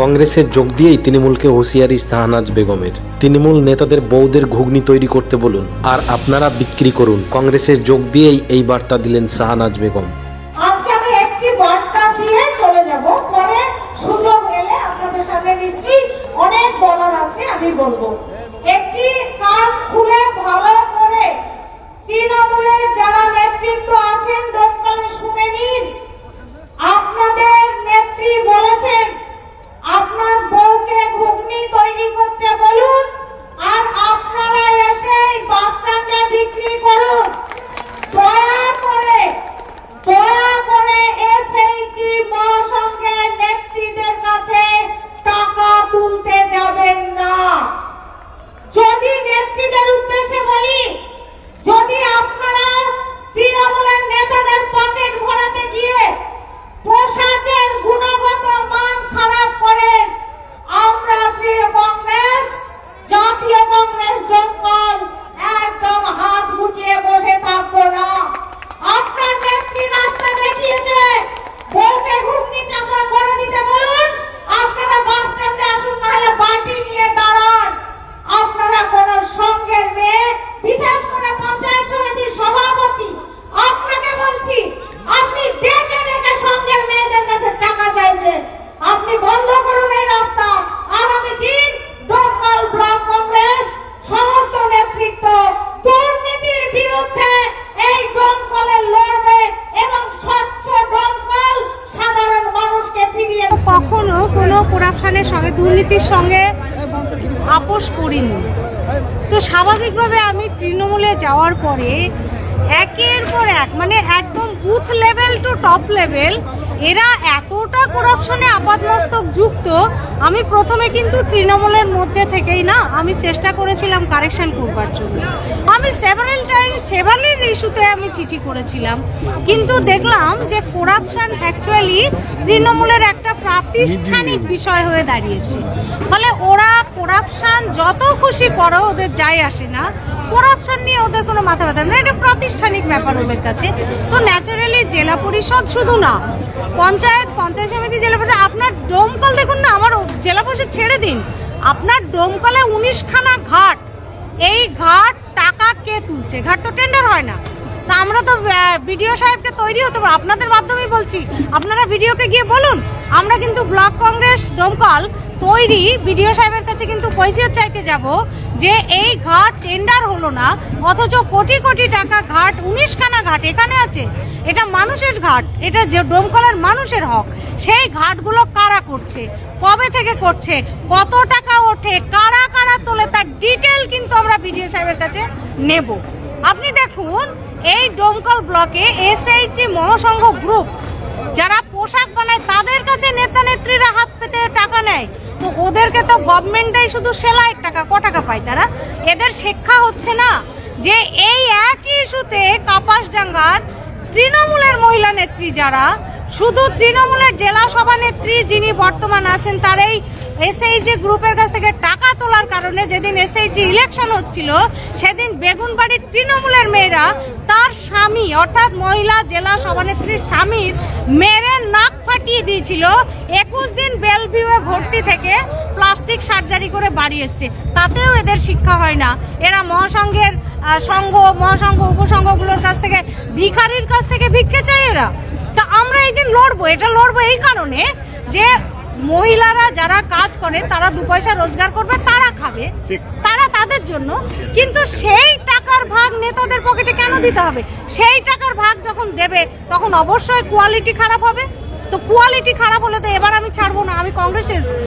কংগ্রেসে যোগ দিয়েই তৃণমূলকে হুঁশিয়ারি শাহনাজ বেগমের। তৃণমূল নেতাদের বউদের ঘুগনি তৈরি করতে বলুন, আর আপনারা বিক্রি করুন। কংগ্রেসে যোগ দিয়েই এই বার্তা দিলেন শাহনাজ বেগম। একটি আমি বলব। একটি কান খুলে ভালো করে। তৃণমূলের যারা নেতৃত্ব আছেন ডোমকালে সঙ্গে আপোষ করিনি। তো স্বাভাবিকভাবে আমি তৃণমূলে যাওয়ার পরে একের পর এক মানে একদম booth level to top level এরা এতটা করাপশনে আপাদমস্তক যুক্ত আমি প্রথমে কিন্তু তৃণমূলের মধ্যে থেকেই না আমি চেষ্টা করেছিলাম কারেকশন করবার জন্য। আমি সেভারেল টাইম সেভারেল ইস্যুতে আমি চিঠি করেছিলাম। কিন্তু দেখলাম যে করাপশন অ্যাকচুয়ালি তৃণমূলের একটা প্রাতিষ্ঠানিক বিষয় হয়ে দাঁড়িয়েছে। ফলে ওরা করাপশন যত খুশি করো, ওদের যাই আসে না। করাপশন নিয়ে ওদের কোনো মাথা ব্যথা না এটা প্রাতিষ্ঠানিক ব্যাপার ওদের কাছে। তো ন্যাচারালি জেলা পরিষদ শুধু না, পঞ্চায়েত পঞ্চায়েত সমিতি, জেলা পরিষদ, আপনার ডোমকল দেখুন না, আমার জেলা পরিষদ ছেড়ে দিন। আপনার ডোমকলে উনিশখানা ঘাট। এই ঘাট টাকা কে তুলছে? ঘাট তো টেন্ডার হয় না। তা আমরা তো বিডিও সাহেবকে তৈরি হতে পারব আপনাদের মাধ্যমেই বলছি। আপনারা ভিডিওকে গিয়ে বলুন। আমরা কিন্তু ব্লক কংগ্রেস ডোমকল তৈরি বিডিও সাহেবের কাছে কিন্তু কৈফিয়ত চাইতে যাব যে এই ঘাট টেন্ডার হলো না, অথচ কোটি কোটি টাকা ঘাট, উনিশখানা ঘাট এখানে আছে। এটা মানুষের ঘাট, এটা যে ডোমকলের মানুষের হক। সেই ঘাটগুলো কারা করছে? কবে থেকে করছে? কত টাকা ওঠে? কারা কারা তোলে? তার ডিটেল কিন্তু আমরা বিডিও সাহেবের কাছে নেব। আপনি দেখুন, এই ডোমকল ব্লকে এসএইচজি মহাসংঘ গ্রুপ যারা পোশাক বানায়, তাদের কাছে নেতা নেত্রীরা হাত পেতে টাকা নেয়। তো ওদেরকে তো গভর্নমেন্ট দেয় শুধু সেলাইয়ের টাকা, ক টাকা পায় তারা? এদের শিক্ষা হচ্ছে না যে এই একই ইস্যুতে কাপাসডাঙ্গার তৃণমূলের মহিলা নেত্রী যারা, শুধু তৃণমূলের জেলা সভানেত্রী যিনি বর্তমান আছেন, তার এই এসএইচজি গ্রুপের কাছ থেকে টাকা তোলার কারণে যেদিন এসএইচজি ইলেকশন হচ্ছিল, সেদিন বেগুনবাড়ির তৃণমূলের মেয়েরা তার স্বামী, অর্থাৎ মহিলা জেলা সভানেত্রীর স্বামীর মেরে নাক ফাটিয়ে দিয়েছিল একুশ দিন বেলভিউয়ে ভর্তি থেকে প্লাস্টিক সার্জারি করে বাড়ি এসছে। তাতেও এদের শিক্ষা হয় না। এরা মহাসংঘের সংঘ মহাসংঘ উপসংঘগুলোর কাছ থেকে ভিখারির কাছ থেকে ভিক্ষে চাই এরা। তা আমরা এই দিন লড়বো এটা লড়বো এই কারণে যে মহিলারা যারা কাজ করে তারা দু পয়সা রোজগার করবে তারা খাবে। তারা তাদের জন্য। কিন্তু সেই টাকার ভাগ নেতাদের পকেটে কেন দিতে হবে? সেই টাকার ভাগ যখন দেবে তখন অবশ্যই কোয়ালিটি খারাপ হবে। তো কোয়ালিটি খারাপ হলে তো এবার আমি ছাড়বো না আমি কংগ্রেসে এসেছি।